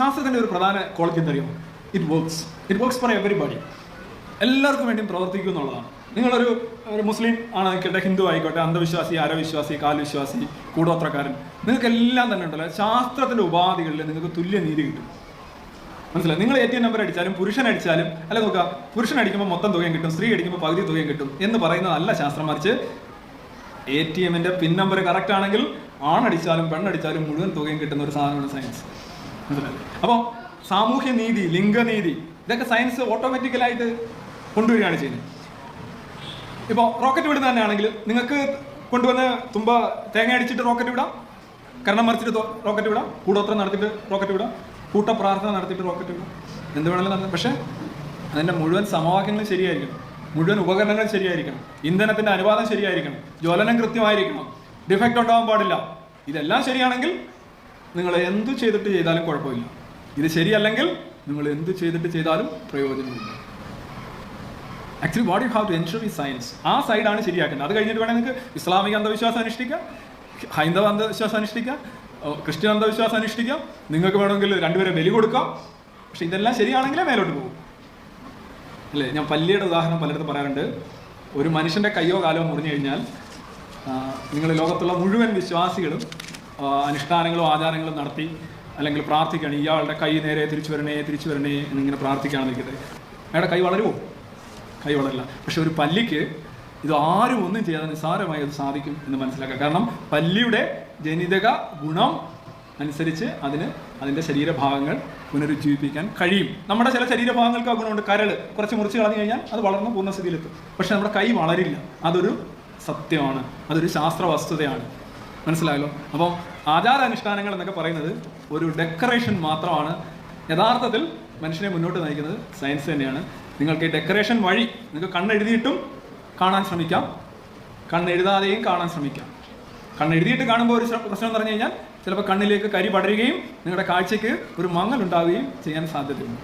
ശാസ്ത്രത്തിന്റെ ഒരു പ്രധാന quality എന്തറിയുമോ it works it works for everybody എല്ലാവർക്കും വേണ്ടിയും പ്രവർത്തിക്കും എന്നുള്ളതാണ്. നിങ്ങളൊരു ഒരു മുസ്ലിം ആണെന്നിരിക്കട്ടെ ഹിന്ദു ആയിക്കോട്ടെ അന്ധവിശ്വാസി അരവിശ്വാസി കാലവിശ്വാസി കൂടോത്രക്കാരൻ നിങ്ങൾക്ക് എല്ലാം തന്നെ ഉണ്ടല്ലോ. ശാസ്ത്രത്തിന്റെ ഉപാധികളിൽ നിങ്ങൾക്ക് തുല്യ നീതി കിട്ടും. മനസ്സിലായി? നിങ്ങൾ എ ടി എം നമ്പർ അടിച്ചാലും പുരുഷൻ അടിച്ചാലും അല്ല നോക്കുക പുരുഷൻ അടിക്കുമ്പോൾ മൊത്തം തുകയും കിട്ടും സ്ത്രീ അടിക്കുമ്പോൾ പകുതി തുകയും കിട്ടും എന്ന് പറയുന്നതല്ല ശാസ്ത്രം മറിച്ച് എ ടി എമ്മിന്റെ പിൻ നമ്പർ കറക്റ്റ് ആണെങ്കിൽ ആണടിച്ചാലും പെണ്ണടിച്ചാലും മുഴുവൻ തുകയും കിട്ടുന്ന ഒരു സാധനമാണ് സയൻസ് മനസ്സിലായി അപ്പോൾ സാമൂഹ്യ നീതി ലിംഗനീതി ഇതൊക്കെ സയൻസ് ഓട്ടോമാറ്റിക്കലായിട്ട് കൊണ്ടുവരികയാണ് ചെയ്യുന്നത്. ഇപ്പോൾ റോക്കറ്റ് വിടുന്ന തന്നെയാണെങ്കിൽ നിങ്ങൾക്ക് കൊണ്ടുവന്ന് തുമ്പ തേങ്ങ അടിച്ചിട്ട് റോക്കറ്റ് വിടാം കരണം മറിച്ചിട്ട് റോക്കറ്റ് വിടാം കൂടോത്രം നടത്തിയിട്ട് റോക്കറ്റ് വിടാം കൂട്ട പ്രാർത്ഥന നടത്തിയിട്ട് റോക്കറ്റ് വിടാം എന്ത് വേണമെങ്കിലും നടത്താം. പക്ഷേ അതിന്റെ മുഴുവൻ സമവാക്യങ്ങൾ ശരിയായിരിക്കണം. മുഴുവൻ ഉപകരണങ്ങൾ ശരിയായിരിക്കണം. ഇന്ധനത്തിന്റെ അനുപാതം ശരിയായിരിക്കണം. ജ്വലനം കൃത്യമായിരിക്കണം. ഡിഫക്റ്റ് ഉണ്ടാവാൻ പാടില്ല. ഇതെല്ലാം ശരിയാണെങ്കിൽ നിങ്ങൾ എന്തു ചെയ്തിട്ട് ചെയ്താലും കുഴപ്പമില്ല. ഇത് ശരിയല്ലെങ്കിൽ നിങ്ങൾ എന്ത് ചെയ്തിട്ട് ചെയ്താലും പ്രയോജനമില്ല. Actually what you have to ensure ഈ സയൻസ് ആ സൈഡാണ് ശരിയാക്കേണ്ടത്. അത് കഴിഞ്ഞിട്ട് വേണമെങ്കിൽ നിങ്ങൾക്ക് ഇസ്ലാമിക അന്ധവിശ്വാസം അനുഷ്ഠിക്കാം ഹൈന്ദവ അന്ധവിശ്വാസം അനുഷ്ഠിക്കാം ക്രിസ്ത്യൻ അന്ധവിശ്വാസം അനുഷ്ഠിക്കാം. നിങ്ങൾക്ക് വേണമെങ്കിൽ രണ്ടുപേരെ ബലി കൊടുക്കാം. പക്ഷെ ഇതെല്ലാം ശരിയാണെങ്കിലേ മേലോട്ട് പോകും. അല്ലേ? ഞാൻ പല്ലിയുടെ ഉദാഹരണം പലയിടത്ത് പറയാറുണ്ട്. ഒരു മനുഷ്യന്റെ കയ്യോ കാലോ മുറിഞ്ഞു കഴിഞ്ഞാൽ നിങ്ങൾ ലോകത്തുള്ള മുഴുവൻ വിശ്വാസികളും അനുഷ്ഠാനങ്ങളും ആചാരങ്ങളും നടത്തി അല്ലെങ്കിൽ പ്രാർത്ഥിക്കുകയാണ്. ഇയാളുടെ കൈ നേരെ തിരിച്ചു വരണേ തിരിച്ചു വരണേ എന്നിങ്ങനെ പ്രാർത്ഥിക്കുകയാണ് നിൽക്കട്ടെ അയാളുടെ കൈ വളരുമോ കൈ വളരില്ല. പക്ഷെ ഒരു പല്ലിക്ക് ഇത് ആരും ഒന്നും ചെയ്യാതെ നിസ്സാരമായി അത് സാധിക്കും എന്ന് മനസ്സിലാക്കുക. കാരണം പല്ലിയുടെ ജനിതക ഗുണം അനുസരിച്ച് അതിന് അതിന്റെ ശരീരഭാഗങ്ങൾ പുനരുജ്ജീവിപ്പിക്കാൻ കഴിയും. നമ്മുടെ ചില ശരീരഭാഗങ്ങൾക്ക് ആ ഗുണമുണ്ട്. കരൾ കുറച്ച് മുറിച്ച് കളഞ്ഞു കഴിഞ്ഞാൽ അത് വളർന്ന് പൂർണസ്ഥിതിയിലെത്തും. പക്ഷെ നമ്മുടെ കൈ വളരില്ല. അതൊരു സത്യമാണ്. അതൊരു ശാസ്ത്ര വസ്തുതയാണ് മനസ്സിലായല്ലോ? അപ്പോൾ ആചാരാനുഷ്ഠാനങ്ങൾ എന്നൊക്കെ പറയുന്നത് ഒരു ഡെക്കറേഷൻ മാത്രമാണ്. യഥാർത്ഥത്തിൽ മനുഷ്യനെ മുന്നോട്ട് നയിക്കുന്നത് സയൻസ് തന്നെയാണ്. നിങ്ങൾക്ക് ഈ ഡെക്കറേഷൻ വഴി നിങ്ങൾക്ക് കണ്ണെഴുതിയിട്ടും കാണാൻ ശ്രമിക്കാം. കണ്ണെഴുതാതെയും കാണാൻ ശ്രമിക്കാം. കണ്ണെഴുതിയിട്ട് കാണുമ്പോൾ ഒരു പ്രശ്നം എന്ന് പറഞ്ഞു കഴിഞ്ഞാൽ ചിലപ്പോൾ കണ്ണിലേക്ക് കരി പടരുകയും നിങ്ങളുടെ കാഴ്ചയ്ക്ക് ഒരു മങ്ങൽ ഉണ്ടാവുകയും ചെയ്യാൻ സാധ്യതയുണ്ട്.